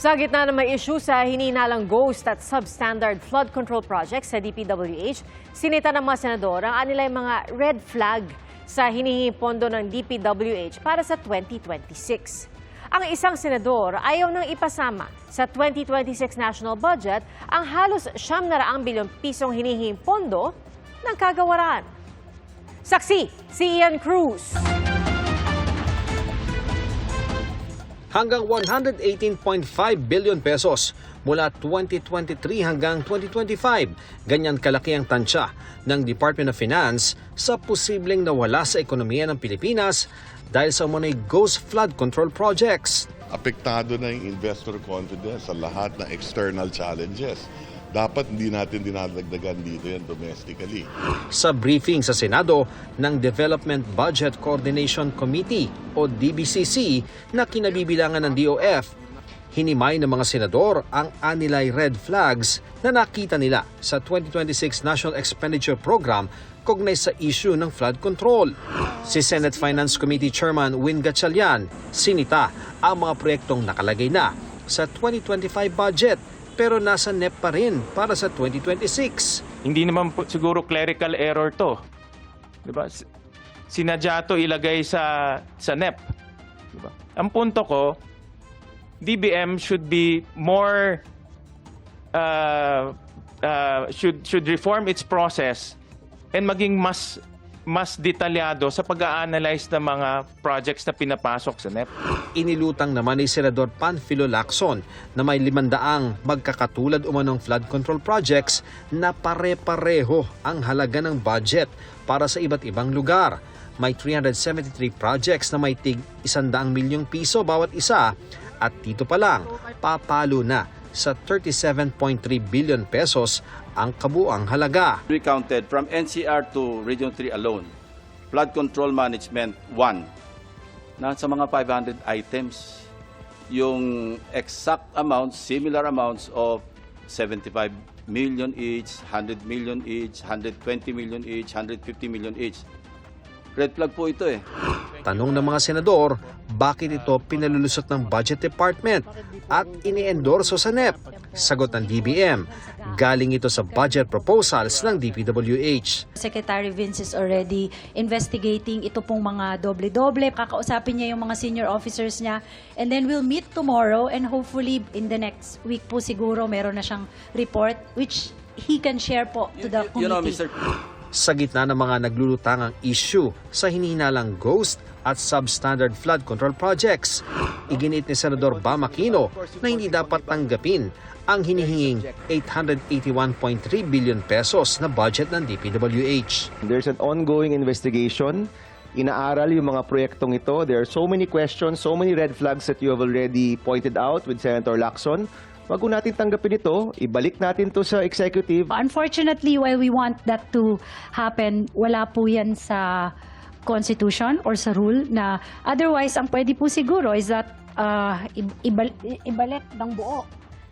Sa gitna ng may issue sa hinihinalang ghost at substandard flood control projects sa DPWH, sinita ng mga senador ang anilang mga red flag sa hinihinging pondo ng DPWH para sa 2026. Ang isang senador ayaw nang ipasama sa 2026 national budget ang halos siyam na raang bilyong pisong hinihinging pondo ng kagawaran. Saksi, si Ian Cruz. Hanggang 118.5 billion pesos mula 2023 hanggang 2025. Ganyan kalaki ang tansya ng Department of Finance sa posibleng nawala sa ekonomiya ng Pilipinas dahil sa umano'y ghost flood control projects. apektado na yung investor confidence sa lahat ng external challenges. Dapat hindi natin dinadagdagan dito yan domestically. Sa briefing sa Senado ng Development Budget Coordination Committee o DBCC na kinabibilangan ng DOF, hinimay ng mga senador ang anilay red flags na nakita nila sa 2026 National Expenditure Program kaugnay sa issue ng flood control. Si Senate Finance Committee Chairman Win Gatchalian sinita ang mga proyektong nakalagay na sa 2025 budget pero nasa NEP pa rin para sa 2026. Hindi naman po siguro clerical error to. 'Di ba? S- Sinadya to ilagay sa sa NEP. 'Di ba? Ang punto ko, DBM should be more uh, uh, should should reform its process and maging mas mas detalyado sa pag-a-analyze ng mga projects na pinapasok sa NEP. Inilutang naman ni Senador Panfilo Lacson na may limandaang magkakatulad umanong flood control projects na pare-pareho ang halaga ng budget para sa iba't ibang lugar. May 373 projects na may tig 100 milyong piso bawat isa at dito pa lang papalo na sa 37.3 billion pesos ang kabuang halaga. recounted from NCR to Region 3 alone. Flood control management 1. Nasa mga 500 items. Yung exact amounts, similar amounts of 75 million each, 100 million each, 120 million each, 150 million each. Red flag po ito eh. Tanong ng mga senador, bakit ito pinalulusot ng Budget Department at iniendorso sa NEP? Sagot ng DBM, galing ito sa budget proposals ng DPWH. Secretary Vince is already investigating ito pong mga doble-doble. Kakausapin niya yung mga senior officers niya. And then we'll meet tomorrow and hopefully in the next week po siguro meron na siyang report which he can share po to the You know, committee. Mr. Sa gitna ng mga naglulutangang issue sa hinihinalang ghost at substandard flood control projects, iginit ni Senador Bam Aquino na hindi dapat tanggapin ang hinihinging 881.3 billion pesos na budget ng DPWH. There's an ongoing investigation. Inaaral yung mga proyektong ito. There are so many questions, so many red flags that you have already pointed out with Senator Lacson. Wag ko natin tanggapin ito, ibalik natin to sa executive. Unfortunately, while we want that to happen, wala po yan sa constitution or sa rule na otherwise ang pwede po siguro is that uh, ibal- i- ibalik ng buo.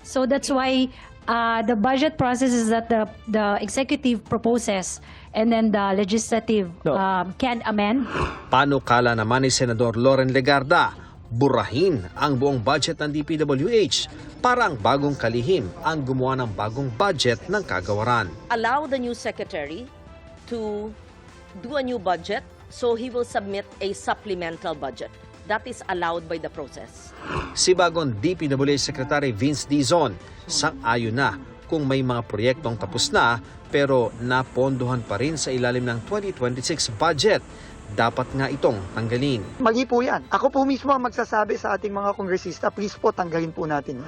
So that's why uh, the budget process is that the the executive proposes and then the legislative No. um, can amend. Panukala naman ni Senador Loren Legarda, burahin ang buong budget ng DPWH para ang bagong kalihim ang gumawa ng bagong budget ng kagawaran. allow the new secretary to do a new budget, so he will submit a supplemental budget. That is allowed by the process. Si bagong DPWH Secretary Vince Dizon, sang-ayon na kung may mga proyektong tapos na pero napondohan pa rin sa ilalim ng 2026 budget. Dapat nga itong tanggalin. Mali po yan. Ako po mismo ang magsasabi sa ating mga kongresista, please po tanggalin po natin.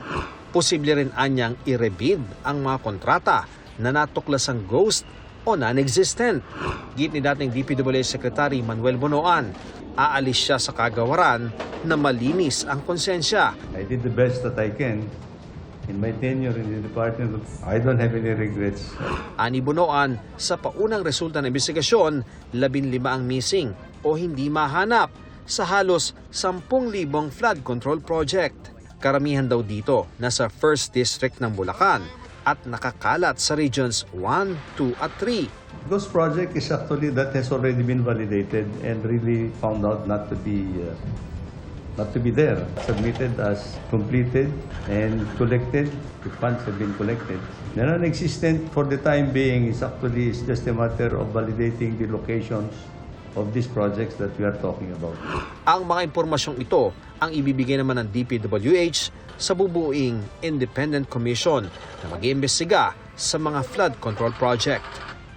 Posible rin anyang i-rebid ang mga kontrata na natuklasang ghost o non-existent. Git ni dating DPWH Secretary Manuel Bonoan, aalis siya sa kagawaran na malinis ang konsensya. I did the best that I can in my tenure in the department. I don't have any regrets. Ani Bonoan, sa paunang resulta ng investigasyon, 15 ang missing o hindi mahanap sa halos 10,000 flood control project. Karamihan daw dito nasa 1st District ng Bulacan at nakakalat sa regions 1, 2 at 3. Ghost project is actually that has already been validated and really found out not to be uh, not to be there. Submitted as completed and collected. The funds have been collected. The non-existent for the time being is actually is just a matter of validating the locations of these projects that we are talking about. Ang mga impormasyong ito ang ibibigay naman ng DPWH sa bubuing Independent Commission na mag-iimbestiga sa mga flood control project.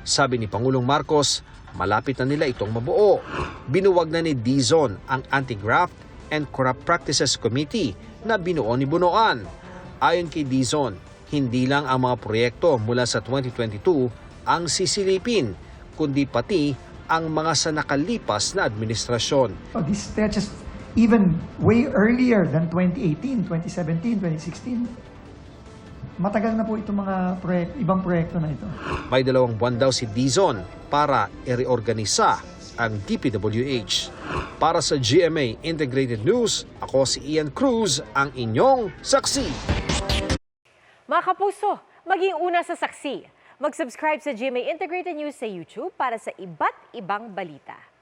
Sabi ni Pangulong Marcos, malapit na nila itong mabuo. Binuwag na ni Dizon ang Anti-Graft and Corrupt Practices Committee na binuo ni Bunoan. Ayon kay Dizon, hindi lang ang mga proyekto mula sa 2022 ang sisilipin, kundi pati ang mga sa nakalipas na administrasyon. Oh, stretches even way earlier than 2018, 2017, 2016. Matagal na po itong mga proyek, ibang proyekto na ito. May dalawang buwan daw si Dizon para i-reorganisa ang DPWH. Para sa GMA Integrated News, ako si Ian Cruz, ang inyong saksi. Mga kapuso, maging una sa saksi. Mag-subscribe sa GMA Integrated News sa YouTube para sa iba't ibang balita.